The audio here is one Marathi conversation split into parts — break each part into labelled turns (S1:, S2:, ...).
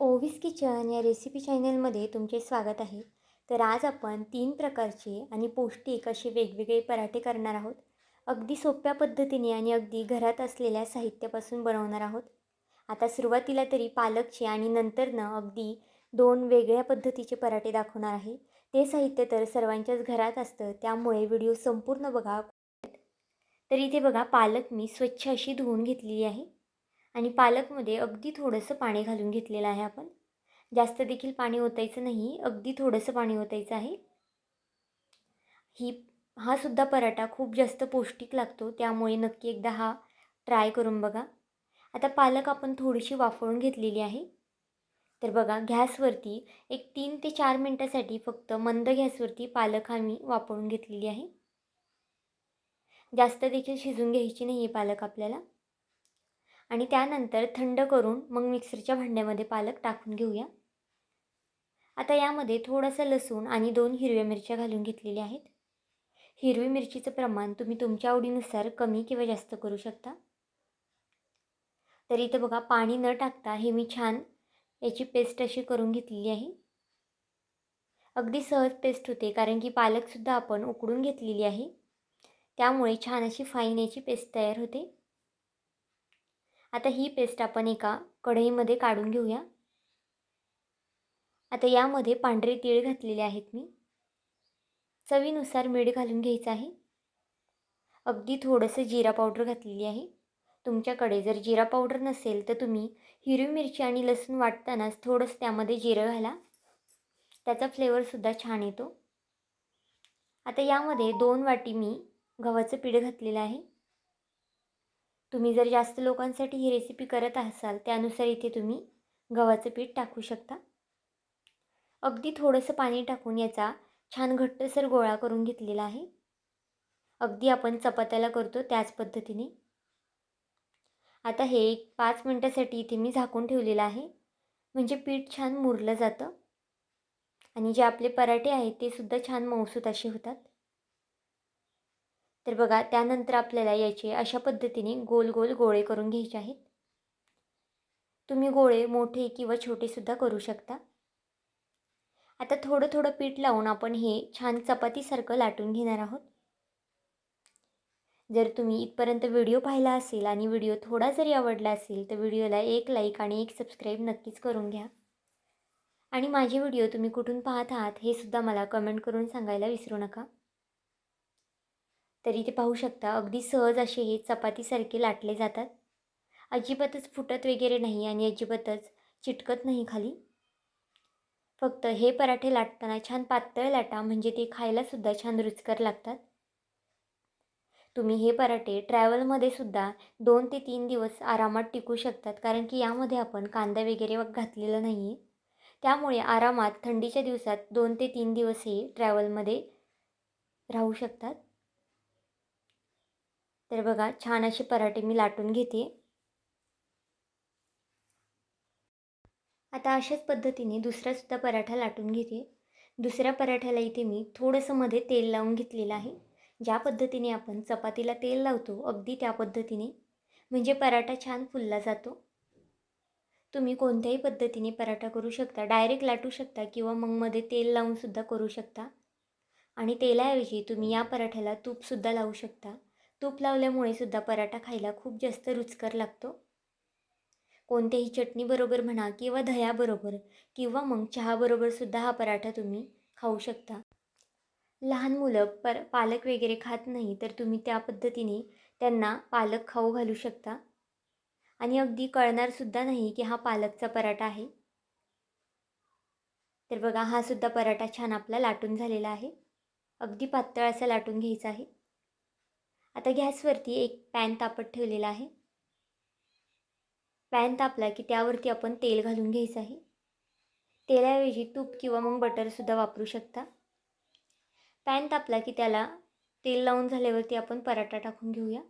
S1: ओव्हिस किचन या रेसिपी चॅनलमध्ये तुमचे स्वागत आहे. तर आज आपण तीन प्रकारचे आणि पौष्टिक असे वेगवेगळे पराठे करणार आहोत. अगदी सोप्या पद्धतीने आणि अगदी घरात असलेल्या साहित्यापासून बनवणार आहोत. आता सुरुवातीला तरी पालकचे आणि नंतरनं अगदी दोन वेगळ्या पद्धतीचे पराठे दाखवणार आहे. ते साहित्य तर सर्वांच्याच घरात असतं त्यामुळे व्हिडिओ संपूर्ण बघा. तर इथे बघा पालक मी स्वच्छ अशी धुवून घेतलेली आहे. आणि पालकमध्ये अगदी थोडंसं पाणी घालून घेतलेलं आहे आपण. जास्त देखील पाणी ओतायचं नाही अगदी थोडंसं पाणी ओतायचं आहे. ही हा सुद्धा पराठा खूप जास्त पौष्टिक लागतो त्यामुळे नक्की एकदा हा ट्राय करून बघा. आता पालक आपण थोडीशी वाफळून घेतलेली आहे. तर बघा गॅसवरती एक तीन ते चार मिनटासाठी फक्त मंद गॅसवरती पालक हा मी वापरून घेतलेली आहे. जास्त देखील शिजून घ्यायची नाही आहे पालक आपल्याला. आणि त्यानंतर थंड करून मग मिक्सरच्या भांड्यामध्ये पालक टाकून घेऊया. आता यामध्ये थोडंसं लसूण आणि दोन हिरव्या मिरच्या घालून घेतलेल्या आहेत. हिरवी मिरचीचं प्रमाण तुम्ही तुमच्या आवडीनुसार कमी किंवा जास्त करू शकता. तर इथं बघा पाणी न टाकता हे मी छान याची पेस्ट अशी करून घेतलेली आहे. अगदी सहज पेस्ट होते कारण की पालकसुद्धा आपण उकडून घेतलेली आहे. त्यामुळे छान अशी फाईन याची पेस्ट तयार होते. आता ही पेस्ट आपण एका कढईमध्ये काढून घेऊया. आता यामध्ये पांढरे तीळ घातलेले आहेत मी. चवीनुसार मीठ घालून घ्यायचं आहे. अगदी थोडंसं जिरा पावडर घातलेली आहे. तुमच्याकडे जर जिरा पावडर नसेल तर तुम्ही हिरवी मिरची आणि लसूण वाटतानाच थोडंसं त्यामध्ये जिरं घाला. त्याचा फ्लेवरसुद्धा छान येतो. आता यामध्ये दोन वाटी मी गव्हाचं पीठ घातलेलं आहे. तुम्ही जर जास्त लोकांसाठी ही रेसिपी करत असाल त्यानुसार इथे तुम्ही गव्हाचं पीठ टाकू शकता. अगदी थोडंसं पाणी टाकून याचा छान घट्टसर गोळा करून घेतलेला आहे. अगदी आपण चपात्याला करतो त्याच पद्धतीने. आता हे एक पाच मिनटासाठी इथे मी झाकून ठेवलेलं आहे. म्हणजे पीठ छान मुरलं जातं. आणि जे आपले पराठे आहेत ते सुद्धा छान मौसूत असे होतात. तर बघा त्यानंतर आपल्याला याचे अशा पद्धतीने गोल गोल गोळे करून घ्यायचे आहेत. तुम्ही गोळे मोठे किंवा छोटेसुद्धा करू शकता. आता थोडं थोडं पीठ लावून आपण हे छान चपातीसारखं लाटून घेणार आहोत. जर तुम्ही इथपर्यंत व्हिडिओ पाहिला असेल आणि व्हिडिओ थोडा जरी आवडला असेल तर व्हिडिओला एक लाईक आणि एक सबस्क्राईब नक्कीच करून घ्या. आणि माझे व्हिडिओ तुम्ही कुठून पाहत आहात हे सुद्धा मला कमेंट करून सांगायला विसरू नका. तरी ते पाहू शकता अगदी सहज असे हे चपातीसारखे लाटले जातात. अजिबातच फुटत वगैरे नाही आणि अजिबातच चिटकत नाही खाली. फक्त हे पराठे लाटताना छान पातळ लाटा म्हणजे ते खायलासुद्धा छान रुचकर लागतात. तुम्ही हे पराठे ट्रॅव्हलमध्ये सुद्धा दोन ते तीन दिवस आरामात टिकू शकतात कारण की यामध्ये आपण कांदा वगैरे घातलेला नाही आहे त्यामुळे आरामात थंडीच्या दिवसात दोन ते तीन दिवस हे ट्रॅव्हलमध्ये राहू शकतात. तर बघा छान असे पराठे मी लाटून घेते. आता अशाच पद्धतीने दुसरासुद्धा पराठा लाटून घेते. दुसऱ्या पराठ्याला इथे मी थोडंसं मध्ये तेल लावून घेतलेलं आहे. ज्या पद्धतीने आपण चपातीला तेल लावतो अगदी त्या पद्धतीने. म्हणजे पराठा छान फुलला जातो. तुम्ही कोणत्याही पद्धतीने पराठा करू शकता. डायरेक्ट लाटू शकता किंवा मग मध्ये तेल लावूनसुद्धा करू शकता. आणि तेलाऐवजी तुम्ही या पराठ्याला तूपसुद्धा लावू शकता. तूप लावल्यामुळे सुद्धा पराठा खायला खूप जास्त रुचकर लागतो. कोणत्याही चटणीबरोबर म्हणा किंवा दह्याबरोबर किंवा मग चहाबरोबरसुद्धा हा पराठा तुम्ही खाऊ शकता. लहान मुलं पर पालक वगैरे खात नाही तर तुम्ही त्या पद्धतीने त्यांना पालक खाऊ घालू शकता. आणि अगदी कळणारसुद्धा नाही की हा पालकचा पराठा आहे. तर बघा हा सुद्धा पराठा छान आपला लाटून झालेला आहे. अगदी पातळ असा लाटून घ्यायचा आहे. आता गॅसवरती एक पॅन तापत ठेवलेला आहे. पॅन तापला की त्यावरती आपण तेल घालून घ्यायचं आहे. तेलाऐवजी तूप किंवा मग बटरसुद्धा वापरू शकता. पॅन तापला की त्याला तेल लावून झाल्यावरती आपण पराठा टाकून घेऊया.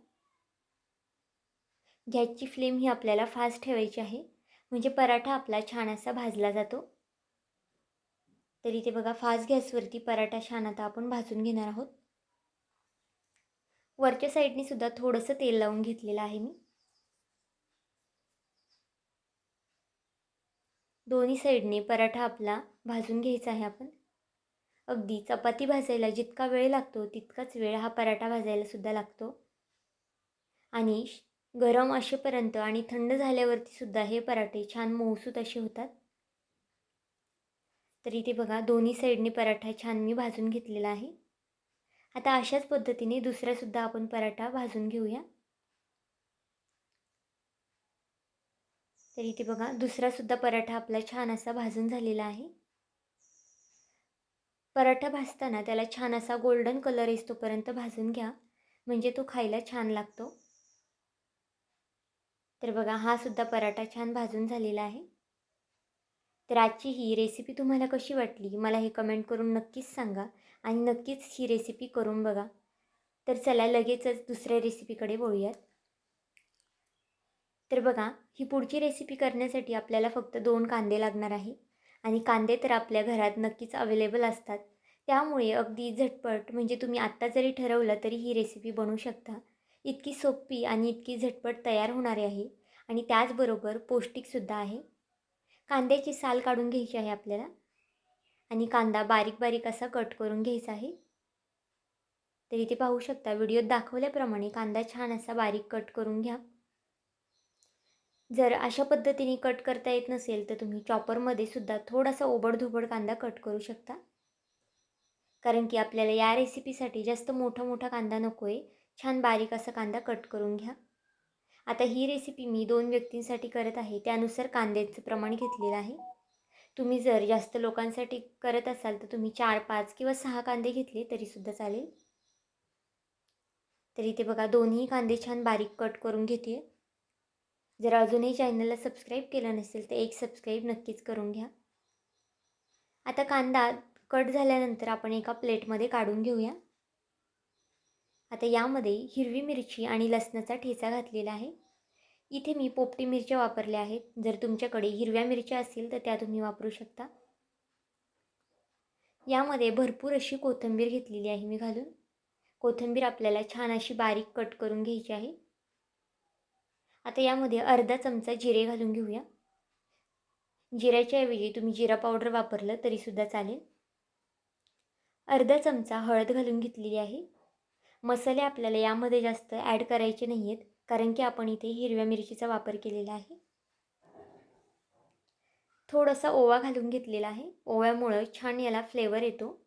S1: गॅसची फ्लेम ही आपल्याला फास्ट ठेवायची आहे. म्हणजे पराठा आपला छान असा भाजला जातो. तर इथे बघा फास्ट गॅसवरती पराठा छान आता आपण भाजून घेणार आहोत. वरच्या साईडने सुद्धा थोडंसं तेल लावून घेतलेलं आहे मी. दोन्ही साईडने पराठा आपला भाजून घ्यायचा आहे आपण. अगदी चपाती भाजायला जितका वेळ लागतो तितकाच वेळ हा पराठा भाजायला सुद्धा लागतो. आणि गरम असेपर्यंत आणि थंड झाल्यावरती सुद्धा हे पराठे छान मऊसूत असे होतात. तर इथे बघा दोन्ही साईडने पराठा छान मी भाजून घेतलेला आहे. आता अशाच पद्धतीने दुसरासुद्धा आपण पराठा भाजून घेऊया. तर इथे बघा दुसरासुद्धा पराठा आपला छान असा भाजून झालेला आहे. पराठा भाजताना त्याला छान असा गोल्डन कलर येतोपर्यंत भाजून घ्या. म्हणजे तो खायला छान लागतो. तर बघा हा सुद्धा पराठा छान भाजून झालेला आहे. तर आजची ही रेसिपी तुम्हाला कशी वाटली? मला हे कमेंट करून नक्कीच सांगा. आणि नक्कीच ही रेसिपी करून बघा. तर चला लगेचच दुसऱ्या रेसिपीकडे वळूयात. तर बघा ही पुढची रेसिपी करण्यासाठी आपल्याला फक्त दोन कांदे लागणार आहे. आणि कांदे तर आपल्या घरात नक्कीच अवेलेबल असतात. त्यामुळे अगदी झटपट म्हणजे तुम्ही आत्ता जरी ठरवलं तरी ही रेसिपी बनवू शकता. इतकी सोपी आणि इतकी झटपट तयार होणारी आहे. आणि त्याचबरोबर पौष्टिकसुद्धा आहे. कांद्याची साल काढून घ्यायची आहे आपल्याला. आणि कांदा बारीक बारीक असा कट करून घ्यायचा आहे. तर इथे पाहू शकता व्हिडिओत दाखवल्याप्रमाणे कांदा छान असा बारीक कट करून घ्या. जर अशा पद्धतीने कट करता येत नसेल तर तुम्ही चॉपरमध्ये सुद्धा थोडासा ओबडधोबड कांदा कट करू शकता. कारण की आपल्याला या रेसिपीसाठी जास्त मोठा मोठा कांदा नको आहे छान बारीक असा कांदा कट करून घ्या. आता ही रेसिपी मी दोन व्यक्तींसाठी करत आहे त्यानुसार कांद्याचं प्रमाण घेतलेलं आहे. तुम्ही जर जास्त लोकांसाठी करत असाल तर तुम्ही चार पाच किंवा सहा कांदे घेतले तरीसुद्धा चालेल. तर इथे बघा दोन्ही कांदे छान बारीक कट करून घेते. जर अजूनही चॅनलला सबस्क्राईब केलं नसेल तर एक सबस्क्राईब नक्कीच करून घ्या. आता कांदा कट झाल्यानंतर आपण एका प्लेटमध्ये काढून घेऊया. आता यामध्ये हिरवी मिरची आणि लसणाचा ठेचा घातलेला आहे. इथे मी पोपटी मिरच्या वापरल्या आहेत. जर तुमच्याकडे हिरव्या मिरच्या असतील तर त्या तुम्ही वापरू शकता. यामध्ये भरपूर अशी कोथिंबीर घेतलेली आहे मी घालून. कोथिंबीर आपल्याला छान अशी बारीक कट करून घ्यायची आहे. आता यामध्ये अर्धा चमचा जिरे घालून घेऊया. जिऱ्याच्या ऐवजी तुम्ही जिरा पावडर वापरलं तरीसुद्धा चालेल. अर्धा चमचा हळद घालून घेतलेली आहे. मसाले आपल्याला यामध्ये जास्त ॲड करायचे नाही आहेत कारण की आपण इथे हिरव्या मिरचीचा वापर केलेला आहे. थोडासा ओवा घालून घेतलेला आहे. ओव्यामुळं छान याला फ्लेवर येतो.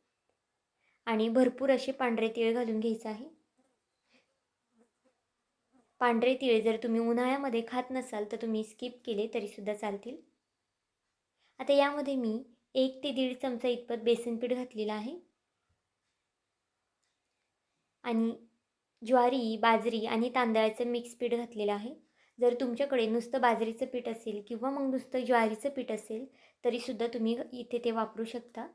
S1: आणि भरपूर असे पांढरे तीळ घालून घ्यायचं आहे. पांढरे तिळे जर तुम्ही उन्हाळ्यामध्ये खात नसाल तर तुम्ही स्किप केले तरीसुद्धा चालतील. आता यामध्ये मी एक ते दीड चमचा इतपत बेसन पीठ घातलेलं आहे. आणि ज्वारी बाजरी आणि तांदळाचं मिक्स पीठ घातलेलं आहे. जर तुमच्याकडे नुसतं बाजरीचं पीठ असेल किंवा मग नुसतं ज्वारीचं पीठ असेल तरीसुद्धा तुम्ही इथे ते वापरू शकता.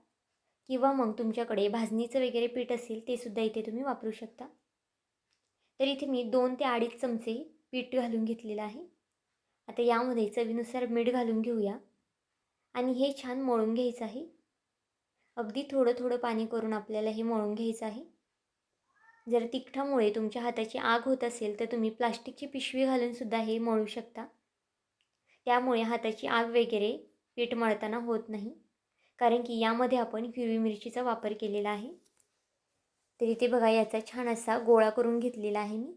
S1: किंवा मग तुमच्याकडे भाजणीचं वगैरे पीठ असेल ते सुद्धा इथे तुम्ही वापरू शकता. तर इथे मी दोन ते अडीच चमचे पीठ घालून घेतलेलं आहे. आता यामध्ये चवीनुसार मीठ घालून घेऊया. आणि हे छान मळून घ्यायचं आहे. अगदी थोडं थोडं पाणी करून आपल्याला हे मळून घ्यायचं आहे. जर तिखटामुळे तुमच्या हाताची आग होत असेल तर तुम्ही प्लास्टिकची पिशवी घालूनसुद्धा हे मळू शकता. त्यामुळे हाताची आग वगैरे पीठ मळताना होत नाही कारण की यामध्ये आपण हिरवी मिरचीचा वापर केलेला आहे. तर इथे बघा याचा छान असा गोळा करून घेतलेला आहे मी.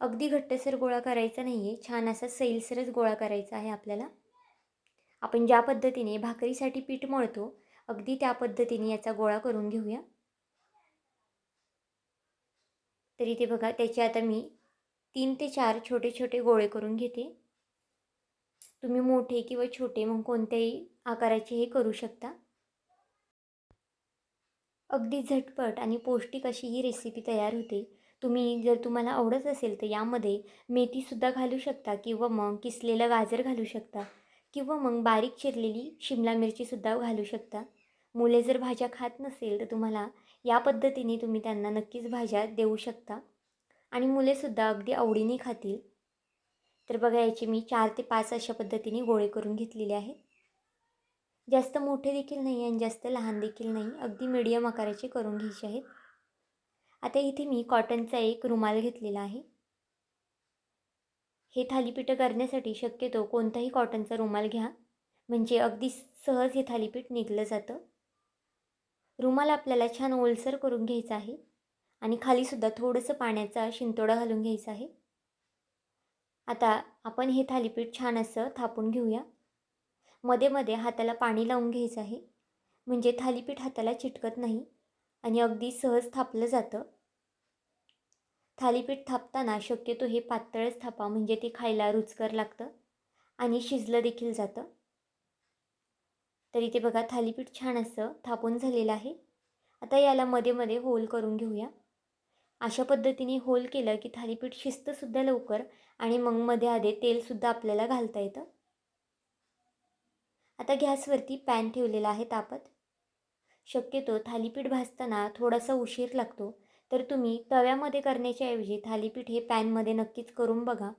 S1: अगदी घट्टसर गोळा करायचा नाही आहे छान असा सैलसरच गोळा करायचा आहे आपल्याला. आपण ज्या पद्धतीने भाकरीसाठी पीठ मळतो अगदी त्या पद्धतीने याचा गोळा करून घेऊया. तर इथे बघा त्याचे आता मी तीन ते चार छोटे छोटे गोळे करून घेते. तुम्ही मोठे किंवा छोटे मग कोणत्याही आकाराचे हे करू शकता. अगदी झटपट आणि पौष्टिक अशी ही रेसिपी तयार होते. तुम्ही जर तुम्हाला आवडत असेल तर यामध्ये मेथीसुद्धा घालू शकता किंवा मग किसलेलं गाजर घालू शकता किंवा मग बारीक चिरलेली शिमला मिरचीसुद्धा घालू शकता. मुले जर भाज्या खात नसेल तर तुम्हाला या पद्धतीने तुम्ही त्यांना नक्कीच भाज्या देऊ शकता. आणि मुलेसुद्धा अगदी आवडीने खातील. तर बघा याची मी चार ते पाच अशा पद्धतीने गोळे करून घेतलेले आहेत. जास्त मोठे देखील नाही आणि जास्त लहान देखील नाही अगदी मिडियम आकाराचे करून घ्यायचे आहेत. आता इथे मी कॉटनचा एक रुमाल घेतलेला आहे. हे थालीपीठं करण्यासाठी शक्यतो कोणताही कॉटनचा रुमाल घ्या. म्हणजे अगदी सहज हे थालीपीठ निघलं जातं. रुमाल आपल्याला छान ओलसर करून घ्यायचा आहे आणि खालीसुद्धा थोडंसं पाण्याचा शिंतोडा घालून घ्यायचा आहे. आता आपण हे थालीपीठ छान असं थापून घेऊया. मध्ये मध्ये हाताला पाणी लावून घ्यायचं आहे. म्हणजे थालीपीठ हाताला चिटकत नाही आणि अगदी सहज थापलं जातं. थालीपीठ थापताना शक्यतो हे पातळच थापा म्हणजे ते खायला रुचकर लागतं आणि शिजलं देखील जातं. तर इथे बघा थालीपीठ छान असं थापून झालेलं आहे. आता याला मध्ये मध्ये होल करून घेऊया. अशा पद्धतीने होल केलं की थालीपीठ शिस्तसुद्धा लवकर आणि मग मध्ये आधे तेलसुद्धा आपल्याला घालता येतं. आता गॅसवरती पॅन ठेवलेला आहे तापत. शक्यतो थालीपीठ भाजताना थोडासा उशीर लागतो. तर तुम्ही तव्यामध्ये करण्याच्या ऐवजी थालीपीठ हे पॅनमध्ये नक्कीच करून बघा.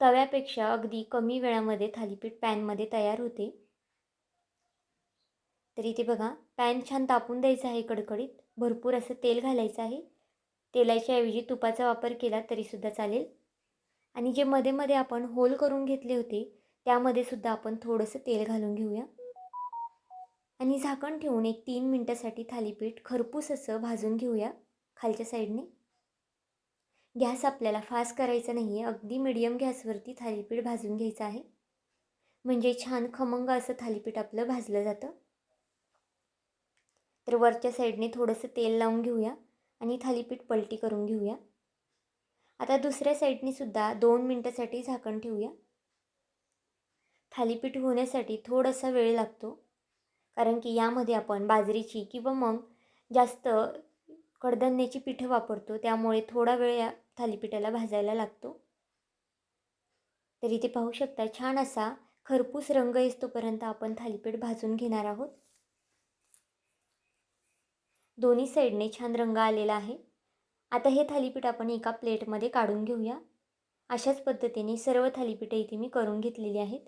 S1: तव्यापेक्षा अगदी कमी वेळामध्ये थालीपीठ पॅनमध्ये तयार होते. तर इथे बघा पॅन छान तापून द्यायचं आहे कडकडीत. भरपूर असं तेल घालायचं आहे. तेलाच्या ऐवजी तुपाचा वापर केला तरीसुद्धा चालेल. आणि जे मध्ये मध्ये आपण होल करून घेतले होते त्यामध्ये सुद्धा आपण थोडंसं तेल घालून घेऊया. आणि झाकण ठेवून एक तीन मिनटासाठी थालीपीठ खरपूस असं भाजून घेऊया खालच्या साईडने. गॅस आपल्याला फास्ट करायचा नाही आहे अगदी मिडियम गॅसवरती थालीपीठ भाजून घ्यायचं आहे. म्हणजे छान खमंग असं थालीपीठ आपलं भाजलं जातं. तर वरच्या साईडने थोडंसं तेल लावून घेऊया आणि थालीपीठ पलटी करून घेऊया. आता दुसऱ्या साईडने सुद्धा दोन मिनटासाठी झाकण ठेवूया. थालीपीठ होण्यासाठी थोडासा वेळ लागतो कारण की यामध्ये आपण बाजरीची किंवा मग जास्त कडधान्याची पिठं वापरतो त्यामुळे थोडा वेळ या थालीपीठाला भाजायला लागतो. तर इथे पाहू शकता छान असा खरपूस रंग येतोपर्यंत आपण थालीपीठ भाजून घेणार आहोत. दोन्ही साईडने छान रंग आलेला आहे. आता हे थालीपीठ आपण एका प्लेटमध्ये काढून घेऊया. अशाच पद्धतीने सर्व थालीपीठं इथे मी करून घेतलेली आहेत.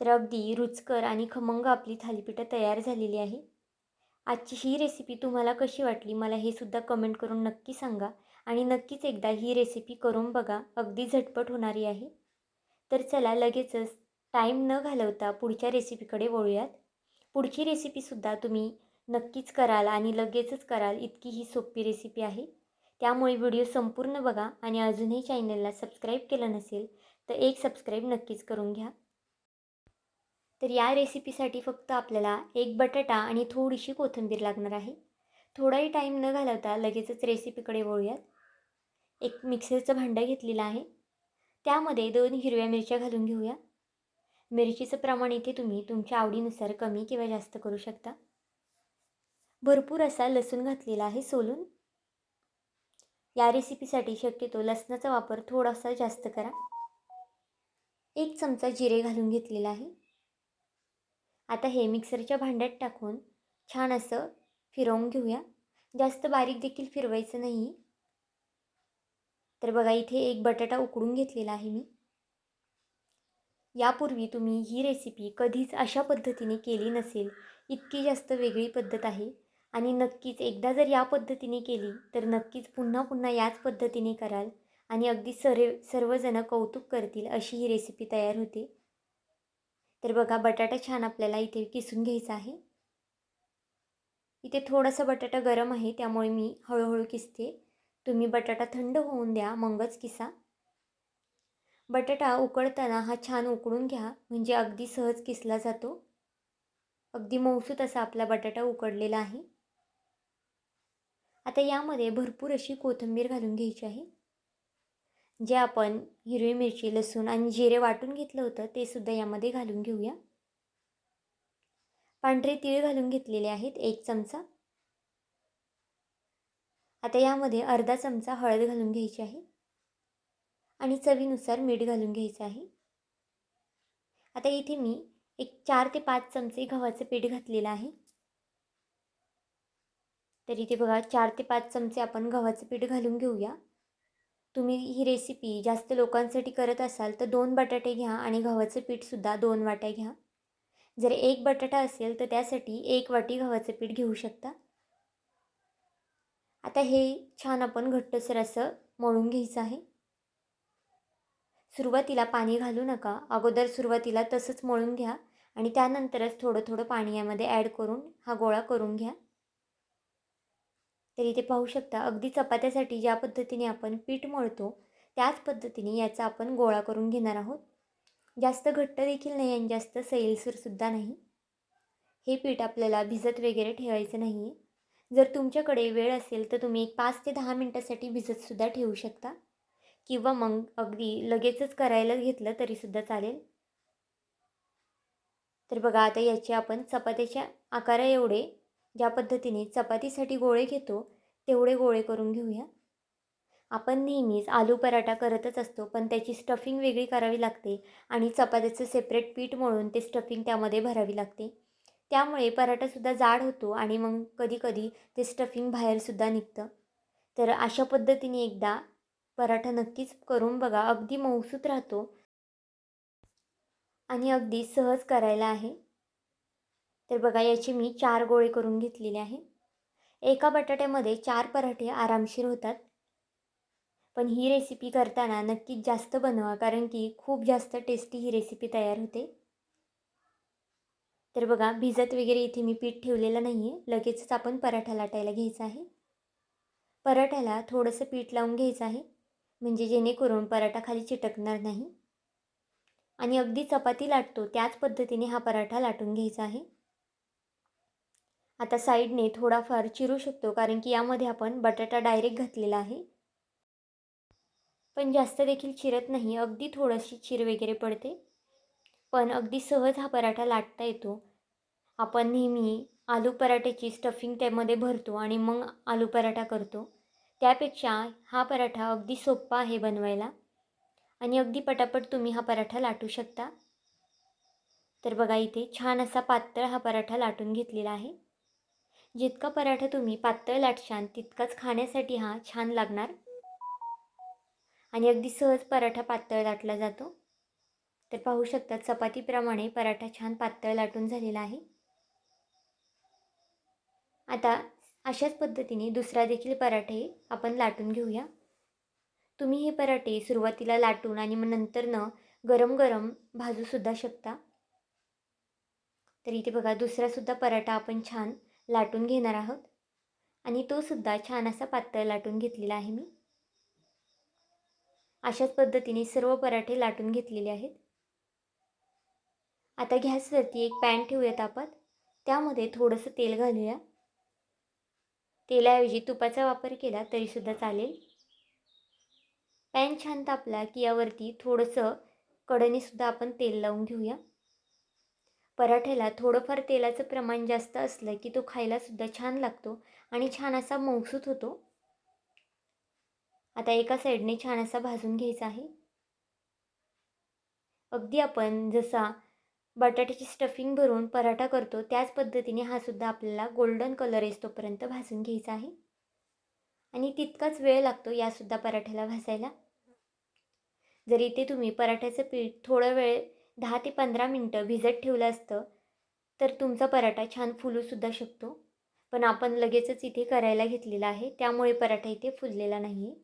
S1: तर अगदी रुचकर आणि खमंग आपली थालीपीठं तयार झालेली आहे. आजची ही रेसिपी तुम्हाला कशी वाटली मला हे सुद्धा कमेंट करून नक्की सांगा आणि नक्कीच एकदा ही रेसिपी करून बघा अगदी झटपट होणारी आहे. तर चला लगेचच टाईम न घालवता पुढच्या रेसिपीकडे वळूयात. पुढची रेसिपीसुद्धा तुम्ही नक्कीच कराल आणि लगेचच कराल. इतकी ही सोपी रेसिपी आहे. त्यामुळे व्हिडिओ संपूर्ण बघा आणि अजूनही चॅनलला सबस्क्राईब केलं नसेल तर एक सबस्क्राईब नक्कीच करून घ्या. तर या रेसिपीसाठी फक्त आपल्याला एक बटाटा आणि थोडीशी कोथिंबीर लागणार आहे. थोडाही टाईम न घालवता लगेचच रेसिपीकडे वळूयात. एक मिक्सरचं भांडं घेतलेलं आहे. त्यामध्ये दोन हिरव्या मिरच्या घालून घेऊया. मिरचीचं प्रमाण इथे तुम्ही तुमच्या आवडीनुसार कमी किंवा जास्त करू शकता. भरपूर असा लसूण घातलेला आहे सोलून. या रेसिपीसाठी शक्यतो लसणाचा वापर थोडासा जास्त करा. एक चमचा जिरे घालून घेतलेला आहे. आता हे मिक्सरच्या भांड्यात टाकून छान असं फिरवून घेऊया. जास्त बारीक देखील फिरवायचं नाही. तर बघा इथे एक बटाटा उकडून घेतलेला आहे मी. यापूर्वी तुम्ही ही रेसिपी कधीच अशा पद्धतीने केली नसेल. इतकी जास्त वेगळी पद्धत आहे. आणि नक्कीच एकदा जर या पद्धतीने केली तर नक्कीच पुन्हा पुन्हा याच पद्धतीने कराल आणि अगदी सर्व सर्वजणं कौतुक करतील अशी ही रेसिपी तयार होते. तर बघा बटाटा छान आपल्याला इथे किसून घ्यायचा आहे. इथे थोडासा बटाटा गरम आहे त्यामुळे मी हळूहळू किसते. तुम्ही बटाटा थंड होऊन द्या मगच किसा. बटाटा उकळताना हा छान उकडून घ्या म्हणजे अगदी सहज किसला जातो. अगदी मौसूत असा आपला बटाटा उकडलेला आहे. आता यामध्ये भरपूर अशी कोथिंबीर घालून घ्यायची आहे. जे आपण हिरवी मिरची लसूण आणि जिरे वाटून घेतलं होतं ते सुद्धा यामध्ये घालून घेऊया. पांढरे तीळ घालून घेतलेले आहेत एक चमचा. आता यामध्ये अर्धा चमचा हळद घालून घ्यायची आहे. आणि चवीनुसार मीठ घालून घ्यायचं आहे. आता इथे मी एक चार ते पाच चमचे गव्हाचं पीठ घातलेलं आहे. तर इथे बघा चार ते पाच चमचे आपण गव्हाचं पीठ घालून घेऊया. तुम्ही ही रेसिपी जास्त लोकांसाठी करत असाल तर दोन बटाटे घ्या आणि गव्हाचं पीठसुद्धा दोन वाट्या घ्या. जर एक बटाटा असेल तर त्यासाठी एक वाटी गव्हाचं पीठ घेऊ शकता. आता हे छान आपण घट्टसर असं मळून घ्यायचं आहे. सुरुवातीला पाणी घालू नका. अगोदर सुरुवातीला तसंच मळून घ्या आणि त्यानंतरच थोडं थोडं पाणी यामध्ये ॲड करून हा गोळा करून घ्या. तर इथे पाहू शकता अगदी चपात्यासाठी ज्या पद्धतीने आपण पीठ मळतो त्याच पद्धतीने याचा आपण गोळा करून घेणार आहोत. जास्त घट्ट देखील नाही आणि जास्त सैलसरसुद्धा नाही. हे पीठ आपल्याला भिजत वगैरे ठेवायचं नाही आहे जर तुमच्याकडे वेळ असेल तर तुम्ही एक पाच ते दहा मिनटासाठी भिजतसुद्धा ठेवू शकता. किंवा मग अगदी लगेचच करायला घेतलं तरीसुद्धा चालेल. तर बघा आता याचे आपण चपात्याच्या आकारा एवढे ज्या पद्धतीने चपातीसाठी गोळे घेतो तेवढे गोळे करून घेऊया. आपण नेहमीच आलू पराठा करतच असतो पण त्याची स्टफिंग वेगळी करावी लागते आणि चपात्याचं सेपरेट पीठ मळून ते स्टफिंग त्यामध्ये भरावी लागते. त्यामुळे पराठासुद्धा जाड होतो आणि मग कधीकधी ते स्टफिंग बाहेरसुद्धा निघतं. तर अशा पद्धतीने एकदा पराठा नक्कीच करून बघा. अगदी मौसूत राहतो. आणि अगदी सहज करायला आहे. तर बघा याची मी चार गोळे करून घेतलेले आहे. एका बटाट्यामध्ये चार पराठे आरामशीर होतात. पण ही रेसिपी करताना नक्कीच जास्त बनवा कारण की खूप जास्त टेस्टी ही रेसिपी तयार होते. तर बघा भिजत वगैरे इथे मी पीठ ठेवलेलं नाही आहे लगेचच आपण पराठा लाटायला घ्यायचा आहे. पराठ्याला थोडंसं पीठ लावून घ्यायचं आहे म्हणजे जेणेकरून पराठा खाली चिटकणार नाही. आणि अगदी चपाती लाटतो त्याच पद्धतीने हा पराठा लाटून घ्यायचा आहे. आता साईडने थोडाफार चिरू शकतो कारण की यामध्ये आपण बटाटा डायरेक्ट घातलेला आहे. पण जास्त देखील चिरत नाही अगदी थोडीशी चिर वगैरे पडते. पण अगदी सहज हा पराठा लाटता येतो. आपण नेहमी आलू पराठ्याची स्टफिंग त्यामध्ये भरतो आणि मग आलू पराठा करतो. त्यापेक्षा हा पराठा अगदी सोप्पा आहे बनवायला. आणि अगदी पटापट तुम्ही हा पराठा लाटू शकता. तर बघा इथे छान असा पातळ हा पराठा लाटून घेतलेला आहे. जितका पराठा तुम्ही पातळ लाटशान तितकाच खाण्यासाठी हा छान लागणार. आणि अगदी सहज पराठा पातळ लाटला जातो. तर पाहू शकता चपातीप्रमाणे पराठा छान पातळ लाटून झालेला आहे. आता अशाच पद्धतीने दुसरा देखील पराठे आपण लाटून घेऊया. तुम्ही हे पराठे सुरुवातीला लाटून आणि मग नंतरनं गरम गरम भाजूसुद्धा शकता. तर इथे बघा दुसरासुद्धा पराठा आपण छान लाटून घेणार आहोत. आणि तो सुद्धा छान असा पातळ लाटून घेतलेला आहे मी. अशाच पद्धतीने सर्व पराठे लाटून घेतलेले आहेत. आता गॅसवरती एक पॅन ठेवूयात आपण. त्यामध्ये थोडंसं तेल घालूया. तेलाऐवजी तुपाचा वापर केला तरीसुद्धा चालेल. पॅन छान तापला की यावरती थोडंसं कडणीसुद्धा आपण तेल लावून घेऊया. पराठ्याला थोडंफार तेलाचं प्रमाण जास्त असलं की तो खायलासुद्धा छान लागतो आणि छान असा मौसूत होतो. आता एका साईडने छान असा भाजून घ्यायचा आहे. अगदी आपण जसा बटाट्याची स्टफिंग भरून पराठा करतो त्याच पद्धतीने हा सुद्धा आपल्याला गोल्डन कलर येतोपर्यंत भाजून घ्यायचा आहे. आणि तितकाच वेळ लागतो यासुद्धा पराठ्याला भाजायला. जर इथे तुम्ही पराठ्याचं पीठ थोडं वेळ दहा ते पंधरा मिनटं भिजत ठेवलं असतं तर तुमचा पराठा छान फुलूसुद्धा शकतो. पण आपण लगेचच इथे करायला घेतलेला आहे त्यामुळे पराठा इथे फुललेला नाही आहे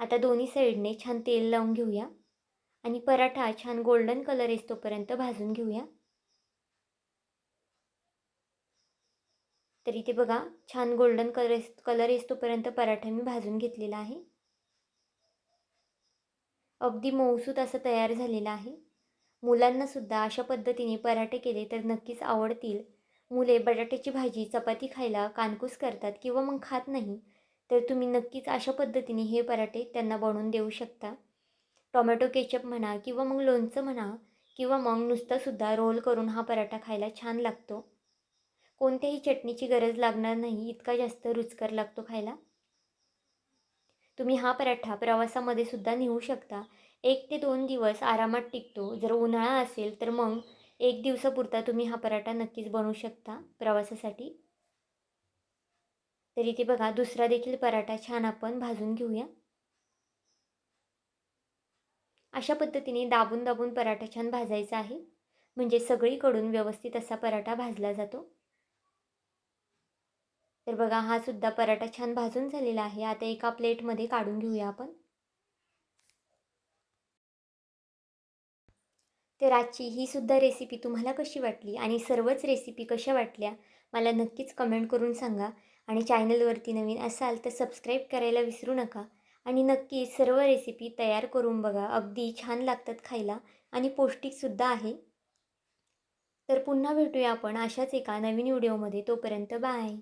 S1: आता दोन्ही साईडने छान तेल लावून घेऊया. आणि पराठा छान गोल्डन कलर येतोपर्यंत भाजून घेऊया. तर इथे बघा छान गोल्डन कलर कलर येतोपर्यंत पराठा मी भाजून घेतलेला आहे. अगदी मऊसूत असं तयार झालेलं आहे. मुलांनासुद्धा अशा पद्धतीने पराठे केले तर नक्कीच आवडतील. मुले बटाट्याची भाजी चपाती खायला कानकूस करतात किंवा मग खात नाही तर तुम्ही नक्कीच अशा पद्धतीने हे पराठे त्यांना बनवून देऊ शकता. टोमॅटो केचप म्हणा किंवा मग लोणचं म्हणा किंवा मग नुसतासुद्धा रोल करून हा पराठा खायला छान लागतो. कोणत्याही चटणीची गरज लागणार नाही इतका जास्त रुचकर लागतो खायला. तुम्ही हा पराठा प्रवासामध्ये सुद्धा नेऊ शकता. एक ते दोन दिवस आरामात टिकतो. जर उन्हाळा असेल तर मग एक दिवसापुरता तुम्ही हा पराठा नक्कीच बनवू शकता प्रवासासाठी. तर इथे बघा दुसरा देखील पराठा छान आपण भाजून घेऊया. अशा पद्धतीने दाबून दाबून पराठा छान भाजायचा आहे. म्हणजे सगळीकडून व्यवस्थित असा पराठा भाजला जातो. तर बघा हा सुद्धा पराठा छान भाजून झालेला आहे. आता एका प्लेटमध्ये काढून घेऊया आपण. तर आजची ही सुद्धा रेसिपी तुम्हाला कशी वाटली आणि सर्वच रेसिपी कशा वाटल्या मला नक्कीच कमेंट करून सांगा. आणि चॅनलवरती नवीन असाल तर सबस्क्राईब करायला विसरू नका. आणि नक्की सर्व रेसिपी तयार करून बघा. अगदी छान लागतात खायला आणि पौष्टिकसुद्धा आहे. तर पुन्हा भेटूया आपण अशाच एका नवीन व्हिडिओमध्ये तोपर्यंत बाय